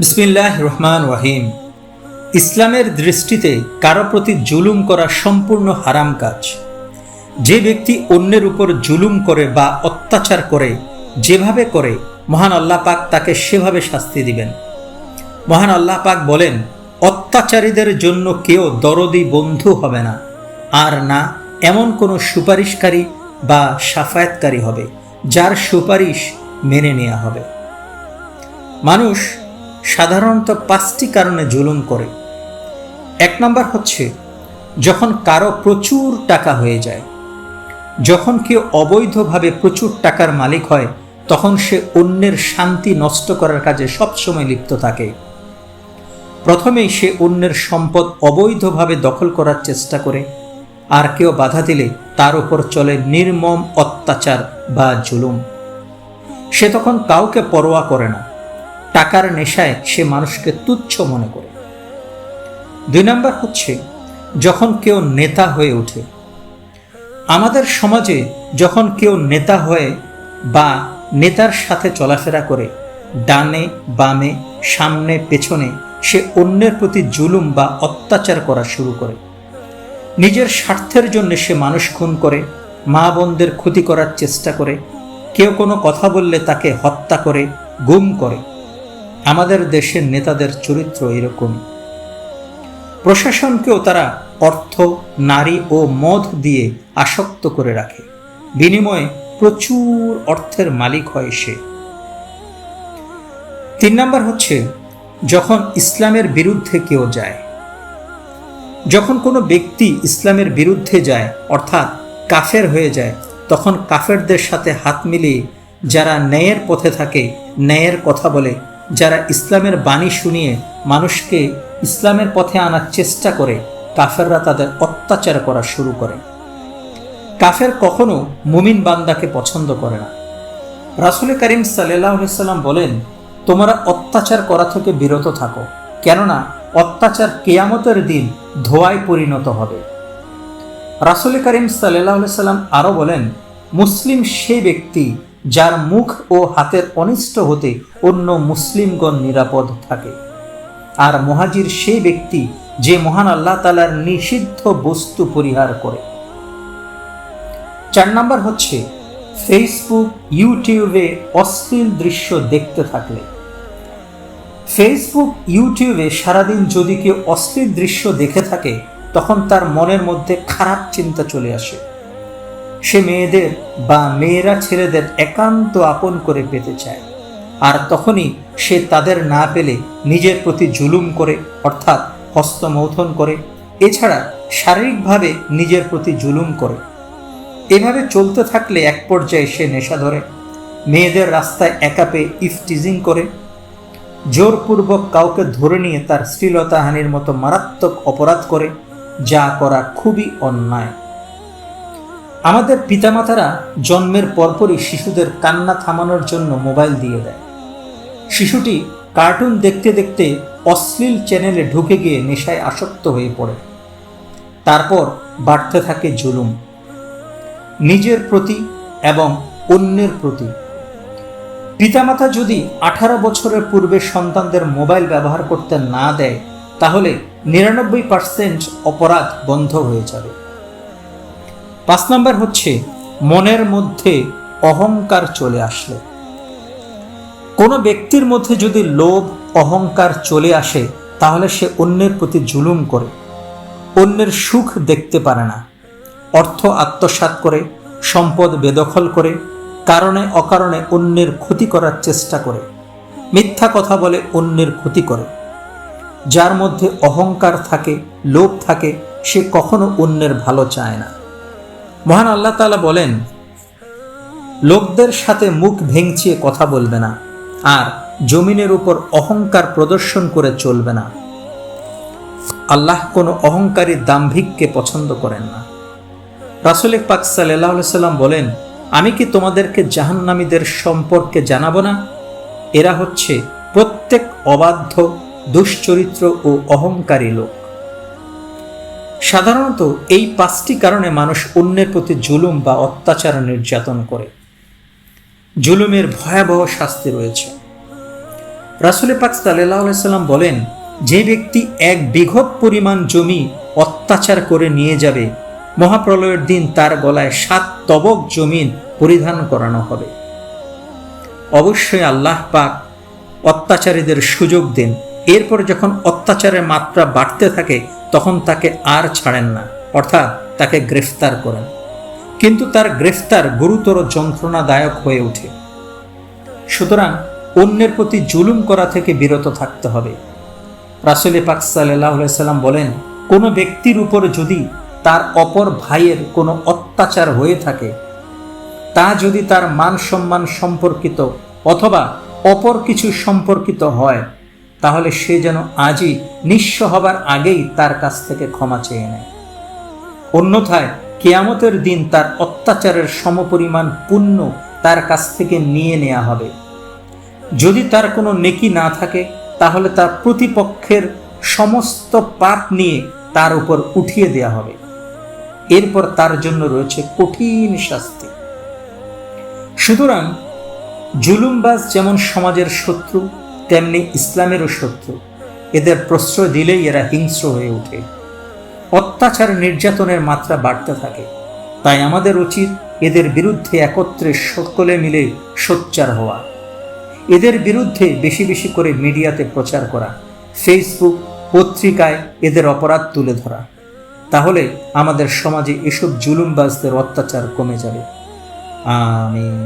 বিসমিল্লাহ রহমান ওয়াহিম ইসলামের দৃষ্টিতে কারও প্রতি জুলুম করা সম্পূর্ণ হারাম কাজ। যে ব্যক্তি অন্যের উপর জুলুম করে বা অত্যাচার করে, যেভাবে করে, মহান আল্লাহ পাক তাকে সেভাবে শাস্তি দিবেন। মহান আল্লাহ পাক বলেন, অত্যাচারীদের জন্য কেউ দরদি বন্ধু হবে না, আর না এমন কোনো সুপারিশকারী বা সাফায়াতকারী হবে, যার সুপারিশ মেনে নেওয়া হবে। মানুষ সাধারণত পাঁচটি কারণে জুলুম করে। এক নম্বর হচ্ছে, যখন কারও প্রচুর টাকা হয়ে যায়, যখন কেউ অবৈধভাবে প্রচুর টাকার মালিক হয়, তখন সে অন্যের শান্তি নষ্ট করার কাজে সবসময় লিপ্ত থাকে। প্রথমেই সে অন্যের সম্পদ অবৈধভাবে দখল করার চেষ্টা করে, আর কেউ বাধা দিলে তার উপর চলে নির্মম অত্যাচার বা জুলুম। সে তখন কাউকে পরোয়া করে না। টাকার নেশায় সে মানুষকে তুচ্ছ মনে করে। দুই নম্বর হচ্ছে, যখন কেউ নেতা হয়ে ওঠে, আমাদের সমাজে যখন কেউ নেতা হয়ে বা নেতার সাথে চলাফেরা করে, ডানে, বামে, সামনে, পেছনে, সে অন্যের প্রতি জুলুম বা অত্যাচার করা শুরু করে। নিজের স্বার্থের জন্য সে মানুষ খুন করে, মা বোনদের ক্ষতি করার চেষ্টা করে, কেউ কোনো কথা বললে তাকে হত্যা করে, গুম করে। আমাদের দেশের নেতাদের চরিত্র এরকম। প্রশাসনকেও তারা অর্থ, নারী ও মদ দিয়ে আসক্ত করে রাখে। বিনিময়ে প্রচুর অর্থের মালিক হয় সে। তিন নম্বর হচ্ছে, যখন ইসলামের বিরুদ্ধে কেউ যায়, যখন কোনো ব্যক্তি ইসলামের বিরুদ্ধে যায়, অর্থাৎ কাফের হয়ে যায়, তখন কাফেরদের সাথে হাত মিলিয়ে যারা ন্যায়ের পথে থাকে, ন্যায়ের কথা বলে যারা ইসলামের বাণী শুনিয়ে মানুষকে ইসলামের পথে আনার চেষ্টা করে, কাফেররা তাদের অত্যাচার করা শুরু করে। কাফের কখনো মুমিন বান্দাকে পছন্দ করে না। রাসুল করিম সাল্লাম বলেন, তোমরা অত্যাচার করা থেকে বিরত থাকো, কেননা অত্যাচার কেয়ামতের দিন ধোয়ায় পরিণত হবে। রাসুল করিম সাল্লাহ সাল্লাম আরও বলেন, মুসলিম সেই ব্যক্তি যার মুখ ও হাতের অনিষ্ট হতে অন্য মুসলিমগণ নিরাপদ থাকে। আর মহাজির সেই ব্যক্তি যে মহান আল্লাহ তালার নিষিদ্ধ বস্তু পরিহার করে। চার নাম্বার হচ্ছে ফেসবুক ইউটিউবে অশ্লীল দৃশ্য দেখতে থাকলে। ফেসবুক ইউটিউবে সারাদিন যদি কেউ অশ্লীল দৃশ্য দেখে থাকে, তখন তার মনের মধ্যে খারাপ চিন্তা চলে আসে। সে মেয়েদের বা মেয়েরা ছেলেদের একান্ত আপন করে পেতে চায়। আর তখনই সে তাদের না পেলে নিজের প্রতি জুলুম করে, অর্থাৎ হস্তমৌথন করে। এছাড়া শারীরিকভাবে নিজের প্রতি জুলুম করে। এভাবে চলতে থাকলে এক পর্যায়ে সে নেশা ধরে। মেয়েদের রাস্তায় একা পেয়ে ইফটিজিং করে। জোরপূর্বক কাউকে ধরে নিয়ে তার শ্লীলতাহানির মতো মারাত্মক অপরাধ করে, যা করা খুবই অন্যায়। আমাদের পিতামাতারা জন্মের পরপরই শিশুদের কান্না থামানোর জন্য মোবাইল দিয়ে দেয়। শিশুটি কার্টুন দেখতে দেখতে অশ্লীল চ্যানেলে ঢুকে গিয়ে নেশায় আসক্ত হয়ে পড়ে। তারপর বাড়তে থাকে জুলুম। নিজের প্রতি এবং অন্যের প্রতি। পিতামাতা যদি আঠারো বছরের পূর্বে সন্তানদের মোবাইল ব্যবহার করতে না দেয়, তাহলে নিরানব্বই পার্সেন্ট অপরাধ বন্ধ হয়ে যাবে। পাঁচ নম্বর হচ্ছে, মনের মধ্যে অহংকার চলে আসলে। কোনো ব্যক্তির মধ্যে যদি লোভ, অহংকার চলে আসে, তাহলে সে অন্যের প্রতি জুলুম করে, অন্যের সুখ দেখতে পারে না। অর্থ আত্মসাত করে, সম্পদ বেদখল করে, কারণে অকারণে অন্যের ক্ষতি করার চেষ্টা করে, মিথ্যা কথা বলে অন্যের ক্ষতি করে। যার মধ্যে অহংকার থাকে, লোভ থাকে, সে কখনো অন্যের ভালো চায় না। মহান আল্লাহ তালা বলেন, লোকদের সাথে মুখ ভেঙচিয়ে কথা বলবে না, আর জমিনের উপর অহংকার প্রদর্শন করে চলবে না। আল্লাহ কোনো অহংকারী দাম্ভিককে পছন্দ করেন না। রাসুল পাক সাল্লাহ সাল্লাম বলেন, আমি কি তোমাদেরকে জাহান্নামীদের সম্পর্কে জানাব না? এরা হচ্ছে প্রত্যেক অবাধ্য, দুশ্চরিত্র ও অহংকারী লোক। সাধারণত এই পাঁচটি কারণে মানুষ অন্যের প্রতি জুলুম বা অত্যাচার নির্যাতন করে। জুলুমের ভয়াবহ শাস্তি রয়েছে। রাসুল পাক সাল্লাম বলেন, যে ব্যক্তি এক বিঘত পরিমাণ জমি অত্যাচার করে নিয়ে যাবে, মহাপ্রলয়ের দিন তার গলায় সাত তবক জমিন পরিধান করানো হবে। অবশ্যই আল্লাহ পাক অত্যাচারীদের সুযোগ দেন। এরপর যখন অত্যাচারের মাত্রা বাড়তে থাকে, তখন তাকে আর ছাড়েন না, অর্থাৎ তাকে গ্রেফতার করেন। কিন্তু তার গ্রেফতার গুরুতর যন্ত্রণাদায়ক হয়ে ওঠে। সুতরাং অন্যের প্রতি জুলুম করা থেকে বিরত থাকতে হবে। রাসুল পাক সাল্লাহ সাল্লাম বলেন, কোনো ব্যক্তির উপর যদি তার অপর ভাইয়ের কোনো অত্যাচার হয়ে থাকে, তা যদি তার মান সম্মান সম্পর্কিত অথবা অপর কিছু সম্পর্কিত হয় তাহলে সে যেন আজই নিঃস্ব হবার আগেই তার কাছ থেকে ক্ষমা চেয়ে নেয়। অন্যথায় কেয়ামতের দিন তার অত্যাচারের সমপরিমাণ পুণ্য তার কাছ থেকে নিয়ে নেওয়া হবে। যদি তার কোনো নেকি না থাকে, তাহলে তার প্রতিপক্ষের সমস্ত পাপ নিয়ে তার উপর উঠিয়ে দেয়া হবে। এরপর তার জন্য রয়েছে কঠিন শাস্তি। সুতরাং জুলুমবাজ যেমন সমাজের শত্রু তেমনি ইসলামেরও শত্রু। এদের প্রশ্রয় দিলেই এরা হিংস্র হয়ে ওঠে। অত্যাচার নির্যাতনের মাত্রা বাড়তে থাকে। তাই আমাদের উচিত এদের বিরুদ্ধে একত্রে সকলে মিলে সোচ্চার হওয়া। এদের বিরুদ্ধে বেশি বেশি করে মিডিয়াতে প্রচার করা, ফেসবুক পত্রিকায় এদের অপরাধ তুলে ধরা। তাহলে আমাদের সমাজে এসব জুলুমবাজদের অত্যাচার কমে যাবে। আমিন।